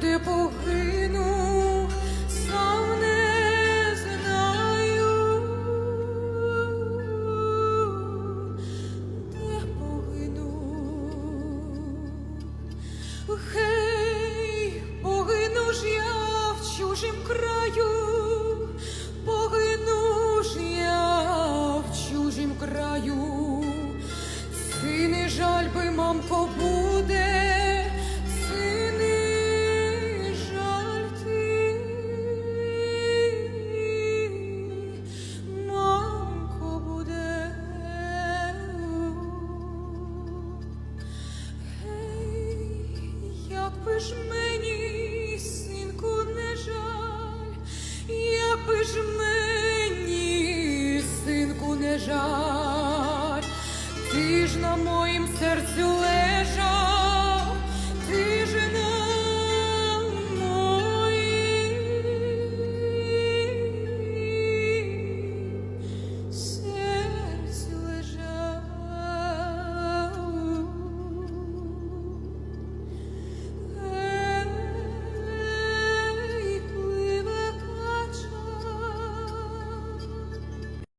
де погину, сам не знаю, де погину. Гей, погину ж я в чужім краю, погину ж я в чужім краю. Сини жаль би, мамко, буде, синку, не жаль, як би ж мені, синку, не жаль, ти ж на моїм серцю лежав.